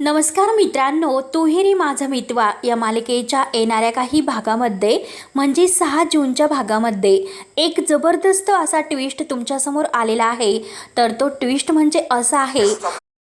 नमस्कार मित्रांनो तुहेरी माझा मितवा. या मालिकेच्या येणाऱ्या काही भागामध्ये म्हणजे सहा जूनच्या भागामध्ये एक जबरदस्त असा ट्विस्ट तुमच्यासमोर आलेला आहे. तर तो ट्विस्ट म्हणजे असा आहे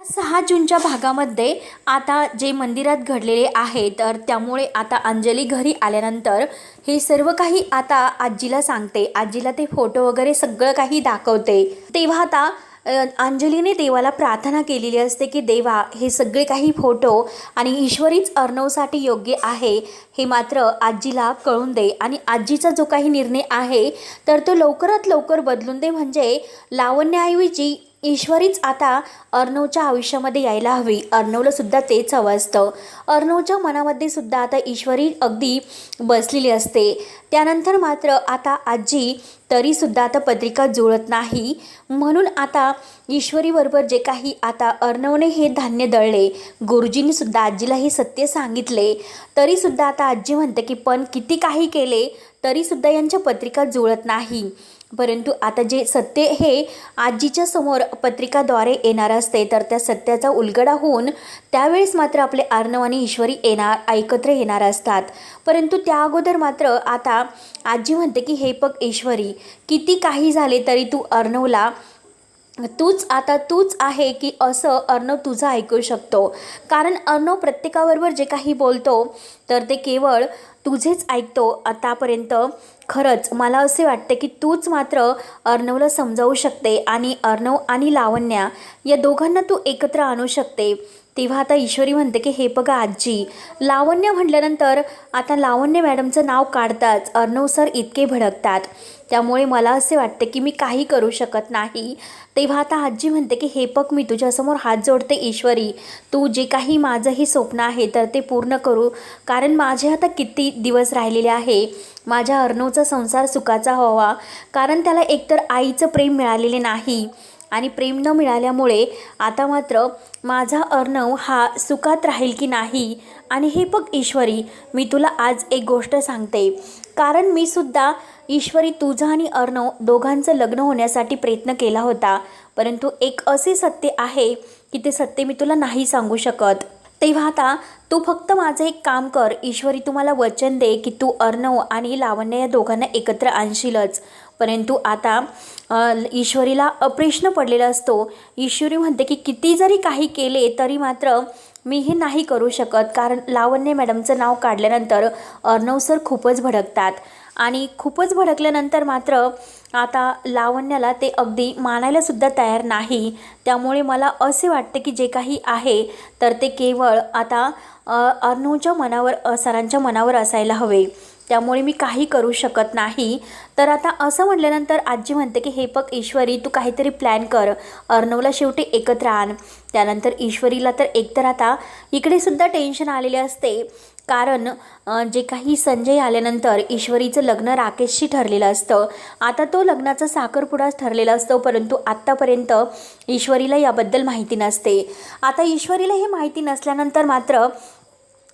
सहा जूनच्या भागामध्ये आता जे मंदिरात घडलेले आहे तर त्यामुळे आता अंजली घरी आल्यानंतर हे सर्व काही आता आजीला सांगते. आजीला ते फोटो वगैरे सगळं काही दाखवते. तेव्हा आता अंजलीने देवाला प्रार्थना केलेली असते की देवा हे सगळे काही फोटो आणि ईश्वरीच अर्णवसाठी योग्य आहे हे मात्र आजीला कळून दे. आणि आजीचा जो काही निर्णय आहे तर तो लवकरात लवकर बदलून दे. म्हणजे लावण्याऐवजी ईश्वरीच आता अर्णवच्या आयुष्यामध्ये यायला हवी. अर्णवला सुद्धा तेच हवं असतं. अर्णवच्या मनामध्ये सुद्धा आता ईश्वरी अगदी बसलेली असते. त्यानंतर मात्र आता आजी तरीसुद्धा आता पत्रिका जुळत नाही. म्हणून आता ईश्वरीबरोबर जे काही आता अर्णवने हे धान्य दळले गुरुजींनीसुद्धा आजीला हे सत्य सांगितले. तरीसुद्धा आता आजी म्हणते की पण किती काही केले तरीसुद्धा यांच्या पत्रिका जुळत नाही. परंतु आता जे सत्य हे आजीच्या समोर पत्रिकाद्वारे येणार असते तर त्या सत्याचा उलगडा होऊन त्यावेळेस मात्र आपले अर्णव आणि ईश्वरी येणार एकत्र येणार असतात. परंतु त्या अगोदर मात्र आता आजी म्हणते की हे बघ ईश्वरी किती काही झाले तरी तू अर्णवला तूच आता तूच आहे की असं अर्णव तुझं ऐकू शकतो. कारण अर्णव प्रत्येकाबरोबर जे काही बोलतो तर ते केवळ तुझेच ऐकतो. आतापर्यंत खरंच मला असे वाटते की तूच मात्र अर्णवला समजावू शकते आणि अर्णव आणि लावण्या या दोघांना तू एकत्र आणू शकते. तेव्हा आता ईश्वरी म्हणते की हे बघा आजी लावण्य म्हटल्यानंतर आता लावण्य मॅडमचं नाव काढताच अर्णव सर इतके भडकतात. त्यामुळे मला असे वाटते की मी काही करू शकत नाही. तेव्हा आता आजी म्हणते की हे बघ मी तुझ्यासमोर हात जोडते ईश्वरी. तू जे काही माझं हे स्वप्न आहे तर ते पूर्ण करू. कारण माझे आता किती दिवस राहिलेले आहे. माझ्या अर्णवचा संसार सुखाचा व्हावा. कारण त्याला एकतर आईचं प्रेम मिळालेले नाही. आणि प्रेम न मिळाल्यामुळे आता मात्र माझा अर्णव हा सुखात राहील की नाही? आणि हे बघ ईश्वरी मी तुला आज एक गोष्ट सांगते. कारण मी सुद्धा ईश्वरी तुझं आणि अर्णव दोघांचं लग्न होण्यासाठी प्रयत्न केला होता. परंतु एक असे सत्य आहे की ते सत्य मी तुला नाही सांगू शकत. तेव्हा आता तू फक्त माझं एक काम कर. ईश्वरी तुम्हाला वचन दे की तू अर्णव आणि लावण्य या दोघांना एकत्र आणशीलच. परंतु आता ईश्वरीला अप्रश्न पडलेला असतो. ईश्वरी म्हणते की किती जरी काही केले तरी मात्र मी हे नाही करू शकत. कारण लावण्य मॅडमचं नाव काढल्यानंतर अर्णव सर खूपच भडकतात. आणि खूपच भडकल्यानंतर मात्र आता लावण्याला ते अगदी मानायलासुद्धा तयार नाही. त्यामुळे मला असे वाटते की जे काही आहे तर ते केवळ आता अर्णवच्या मनावर सरांच्या मनावर असायला हवे. त्यामुळे मी काही करू शकत नाही. तर आता असं म्हटल्यानंतर आजी म्हणते की हे बघ ईश्वरी तू काहीतरी प्लॅन कर. अर्णवला शेवटी एकत्र आण. त्यानंतर ईश्वरीला तर एकतर आता इकडेसुद्धा टेन्शन आलेले असते. कारण जे काही संजय आल्यानंतर ईश्वरीचं लग्न राकेशशी ठरलेलं असतं. आता तो लग्नाचा साखरपुडाच ठरलेला असतो परंतु आत्तापर्यंत ईश्वरीला याबद्दल माहिती नसते. आता ईश्वरीला हे माहिती नसल्यानंतर मात्र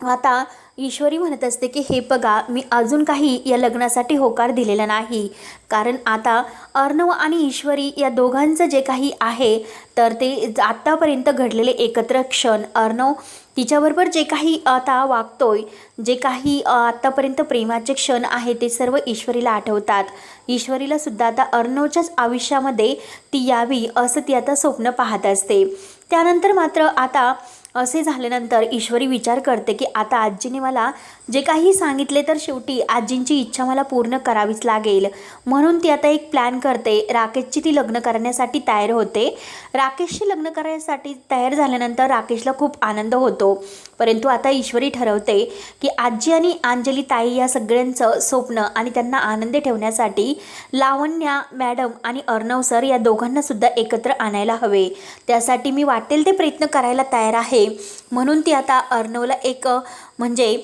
आता ईश्वरी म्हणत असते की हे बघा मी अजून काही या लग्नासाठी होकार दिलेला नाही. कारण आता अर्णव आणि ईश्वरी या दोघांचं जे काही आहे तर ते आत्तापर्यंत घडलेले एकत्र क्षण. अर्णव तिच्याबरोबर जे काही आता वागतोय जे काही आत्तापर्यंत प्रेमाचे क्षण आहे ते सर्व ईश्वरीला आठवतात. ईश्वरीला सुद्धा आता अर्णवच्याच आयुष्यामध्ये ती यावी असं ती आता स्वप्न पाहत असते. त्यानंतर मात्र आता असे झाल्यानंतर ईश्वरी विचार करते की आता आजीने मला जे काही सांगितले तर शेवटी आजींची इच्छा मला पूर्ण करावीच लागेल. म्हणून ती आता एक प्लॅन करते. राकेशची ती लग्न करण्यासाठी तयार होते. राकेशशी लग्न करण्यासाठी तयार झाल्यानंतर राकेशला खूप आनंद होतो. परंतु आता ईश्वरी ठरवते की आजी आणि अंजली ताई या सगळ्यांचं स्वप्न आणि त्यांना आनंदी ठेवण्यासाठी लावण्या मॅडम आणि अर्णव सर या दोघांनासुद्धा एकत्र आणायला हवे. त्यासाठी मी वाटेल ते प्रयत्न करायला तयार आहे. म्हणून ती आता अर्णवला एक म्हणजे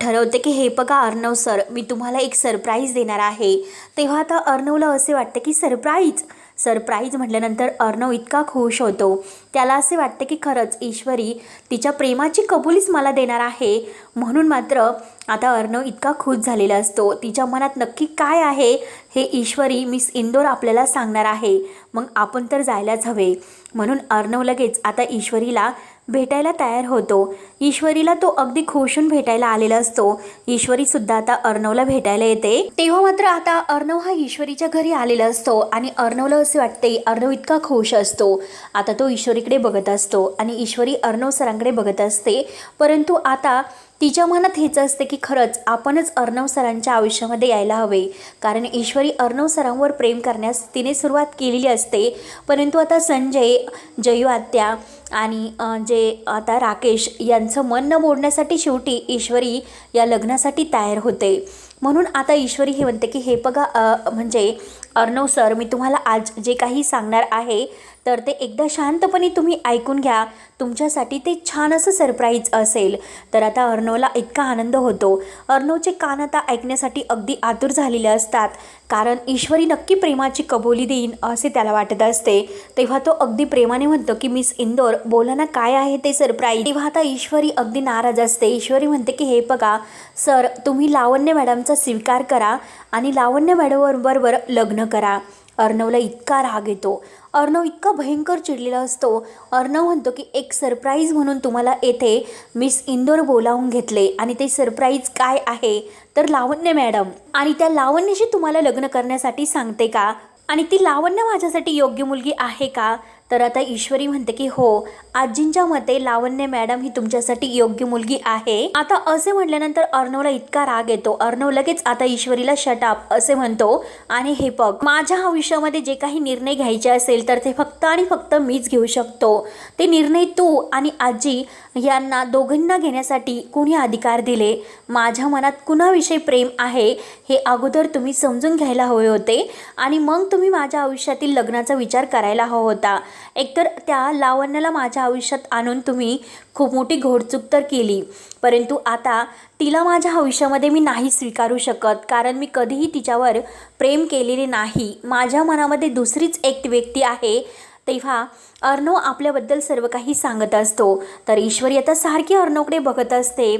ठरवते की हे बघा अर्णव सर मी तुम्हाला एक सरप्राईज देणार आहे. तेव्हा आता अर्णवला असे वाटते की सरप्राईज सरप्राईज म्हटल्यानंतर अर्णव इतका खुश होतो. त्याला असे वाटते की खरंच ईश्वरी तिच्या प्रेमाची कबुलीच मला देणार आहे. म्हणून मात्र आता अर्णव इतका खुश झालेला असतो. तिच्या मनात नक्की काय आहे हे ईश्वरी मिस इंदोर आपल्याला सांगणार आहे. मग आपण तर जायलाच हवे. म्हणून अर्णव लगेच आता ईश्वरीला भेटायला तयार होतो. ईश्वरीला तो अगदी खुशून भेटायला आलेला असतो. ईश्वरी सुद्धा आता अर्णवला भेटायला येते. तेव्हा मात्र आता अर्णव हा ईश्वरीच्या घरी आलेला असतो आणि अर्णवला असे वाटते अर्णव इतका खुश असतो. आता तो ईश्वरीकडे बघत असतो आणि ईश्वरी अर्णव सरांकडे बघत असते. परंतु आता तिच्या मनात हेच असते की खरंच आपणच अर्णव सरांच्या आयुष्यामध्ये यायला हवे. कारण ईश्वरी अर्णव सरांवर प्रेम करण्यास तिने सुरुवात केलेली असते. परंतु आता संजय जयू आत्या आणि जे आता राकेश यांचं मन न मोडण्यासाठी शेवटी ईश्वरी या लग्नासाठी तयार होते. म्हणून आता ईश्वरी हे म्हणते की हे बघा म्हणजे अर्णव सर मी तुम्हाला आज जे काही सांगणार आहे तर ते एकदा शांतपणे तुम्ही ऐकून घ्या. तुमच्यासाठी ते छान असं सरप्राईज असेल. तर आता अर्णवला इतका आनंद होतो. अर्णवचे कान आता ऐकण्यासाठी अगदी आतुर झालेले असतात. कारण ईश्वरी नक्की प्रेमाची कबुली देईन असे त्याला वाटत असते. तेव्हा तो अगदी प्रेमाने म्हणतो की मिस इंदोर बोला ना काय आहे ते सरप्राईज तेव्हा आता ईश्वरी अगदी नाराज असते. ईश्वरी म्हणते की हे बघा सर तुम्ही लावण्य मॅडमचा स्वीकार करा आणि लावण्य मॅडमबरोबर लग्न करा. अर्णवला इतका राग येतो. अर्णव इतका भयंकर चिडलेला असतो. अर्णव म्हणतो की एक सरप्राईज म्हणून तुम्हाला येथे मिस इंदोर बोलावून घेतले आणि ते सरप्राईज काय आहे? तर लावण्य मॅडम. आणि त्या लावण्याशी तुम्हाला लग्न करण्यासाठी सांगते का? आणि ती लावण्य माझ्यासाठी योग्य मुलगी आहे का? तर आता ईश्वरी म्हणते की हो आजींच्या मते लावण्य मॅडम ही तुमच्यासाठी योग्य मुलगी आहे. आता असे म्हटल्यानंतर अर्णवला इतका राग येतो. अर्णव लगेच आता ईश्वरीला शटाप असे म्हणतो. आणि हे बघ माझ्या आयुष्यामध्ये जे काही निर्णय घ्यायचे असेल तर ते फक्त आणि फक्त मीच घेऊ शकतो. ते निर्णय तू आणि आजी यांना दोघांना घेण्यासाठी कुणी अधिकार दिले? माझ्या मनात कुणाविषयी प्रेम आहे? हे अगोदर तुम्ही समजून घ्यायला हवे होते. आणि मग तुम्ही माझ्या आयुष्यातील लग्नाचा विचार करायला हवा होता. एकतर त्या लावण्याला माझ्या आयुष्यात आणून तुम्ही खूप मोठी घोडचूक तर केली. परंतु आता तिला माझ्या आयुष्यामध्ये मी नाही स्वीकारू शकत कारण मी कधीही तिच्यावर प्रेम केलेले नाही. माझ्या मनामध्ये दुसरीच एक व्यक्ती आहे. तेव्हा अर्णव आपल्याबद्दल सर्व काही सांगत असतो. तर ईश्वरी आता सारखी अर्णवकडे बघत असते.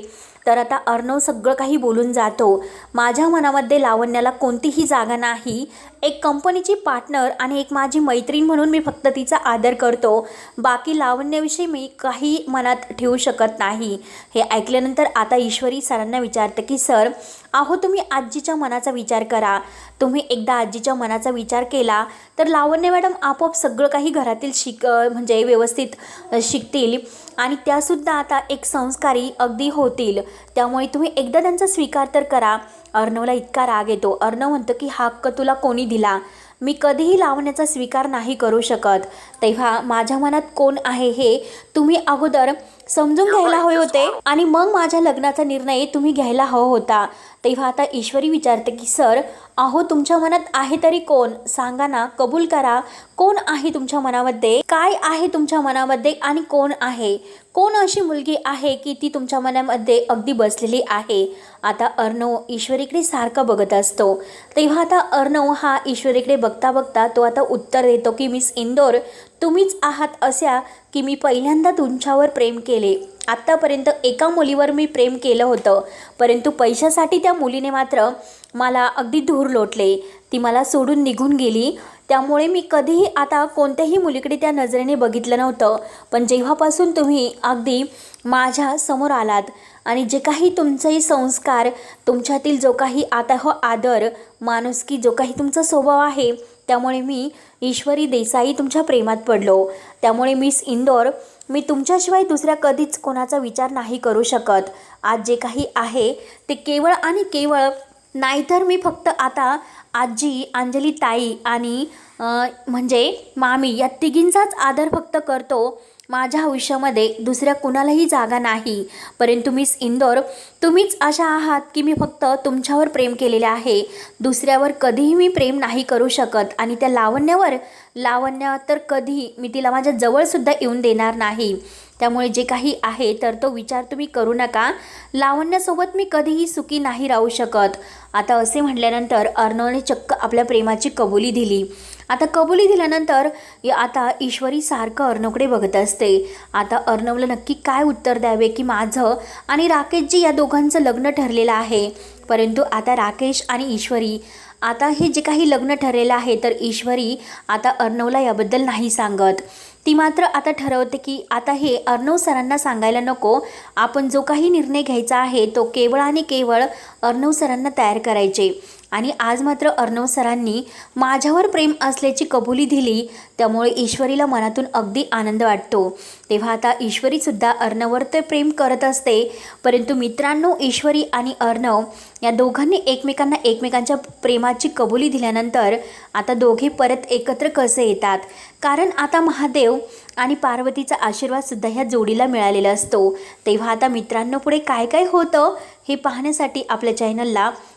तर आता अर्णव सगळं काही बोलून जातो. माझ्या मनामध्ये लावण्याला कोणतीही जागा नाही. एक कंपनीची पार्टनर आणि एक माझी मैत्रीण म्हणून मी फक्त तिचा आदर करतो. बाकी लावण्याविषयी मी काही मनात ठेवू शकत नाही. हे ऐकल्यानंतर आता ईश्वरी सरांना विचारते की सर अहो तुम्ही आजीच्या मनाचा विचार करा. तुम्ही एकदा आजीच्या मनाचा विचार केला तर लावण्य मॅडम आपोआप सगळं काही घरातील शिक म्हणजे व्यवस्थित शिकतील. आणि त्यासुद्धा आता एक संस्कारी अगदी होतील. त्यामुळे तुम्ही एकदा त्यांचा स्वीकार तर करा. अर्णवला इतका राग येतो. अर्णव म्हणतो की हा हक्क तुला कोणी दिला? मी कधीही लावण्याचा स्वीकार नाही करू शकत. तेव्हा माझ्या मनात कोण आहे हे तुम्ही अगोदर समजून घ्यायला हवे होते. आणि मग माझ्या लग्नाचा निर्णय तुम्ही घ्यायला हवा होता. तेव्हा आता ईश्वरी विचारते की सर अहो तुमच्या मनात आहे तरी कोण? सांगा ना कबूल करा. कोण आहे तुमच्या मनामध्ये? काय आहे तुमच्या मनामध्ये आणि कोण आहे? कोण अशी मुलगी आहे की ती तुमच्या मनामध्ये अगदी बसलेली आहे? आता अर्णव ईश्वरीकडे सारखा बघत असतो. तेव्हा आता अर्णव हा ईश्वरीकडे बघता बघता तो आता उत्तर देतो की मिस इंदोर तुम्हीच आहात अशा की मी पहिल्यांदा तुमच्यावर प्रेम केले. आत्तापर्यंत एका मुलीवर मी प्रेम केलं होतं. परंतु पैशासाठी त्या मुलीने मात्र मला अगदी धूर लोटले. ती मला सोडून निघून गेली. त्यामुळे मी कधीही आता कोणत्याही मुलीकडे त्या नजरेने बघितलं नव्हतं. पण जेव्हापासून तुम्ही अगदी माझ्यासमोर आलात आणि जे काही तुमचेही संस्कार तुमच्यातील जो काही आता हो आदर माणुसकी जो काही तुमचा स्वभाव आहे त्यामुळे मी ईश्वरी देसाई तुमच्या प्रेमात पडलो. त्यामुळे मिस इंदोर मी तुमच्याशिवाय दुसऱ्या कधीच कोणाचा विचार नाही करू शकत. आज जे काही आहे ते केवळ आणि केवळ नाहीतर मी फक्त आता आजी अंजली ताई आणि म्हणजे मामी या तिघींचाच आदर फक्त करतो. माझ्या आयुष्यामध्ये दुसऱ्या कुणालाही जागा नाही. परंतु मिस इंदोर तुम्हीच अशा आहात की मी फक्त तुमच्यावर प्रेम केलेले आहे. दुसऱ्यावर कधीही मी प्रेम नाही करू शकत आणि त्या लावण्यावर लावण्या तर कधी मी तिला माझ्या जवळसुद्धा येऊन देणार नाही. त्यामुळे जे काही आहे तर तो विचार तुम्ही करू नका. लावण्यासोबत मी कधीही सुखी नाही राहू शकत. आता असे म्हटल्यानंतर अर्णवने चक्क आपल्या प्रेमाची कबुली दिली. आता कबुली दिल्यानंतर आता ईश्वरी सारखं अर्णवकडे बघत असते. आता अर्णवला नक्की काय उत्तर द्यावे की माझं आणि राकेशजी या दोघांचं लग्न ठरलेलं आहे. परंतु आता राकेश आणि ईश्वरी आता हे जे काही लग्न ठरलेलं आहे तर ईश्वरी आता अर्णवला याबद्दल नाही सांगत. ती मात्र आता ठरवते की आता हे अर्णव सरांना सांगायला नको. आपण जो काही निर्णय घ्यायचा आहे तो केवळ आणि केवळ अर्णव सरांना तयार करायचे. आणि आज मात्र अर्णव सरांनी माझ्यावर प्रेम असल्याची कबुली दिली त्यामुळे ईश्वरीला मनातून अगदी आनंद वाटतो. तेव्हा आता ईश्वरीसुद्धा अर्णववर तर प्रेम करत असते. परंतु मित्रांनो ईश्वरी आणि अर्णव या दोघांनी एकमेकांना एकमेकांच्या प्रेमाची कबुली दिल्यानंतर आता दोघे परत एकत्र कसे येतात? कारण आता महादेव आणि पार्वतीचा आशीर्वादसुद्धा ह्या जोडीला मिळालेला असतो. तेव्हा आता मित्रांनो पुढे काय काय होतं हे पाहण्यासाठी आपल्या चॅनलला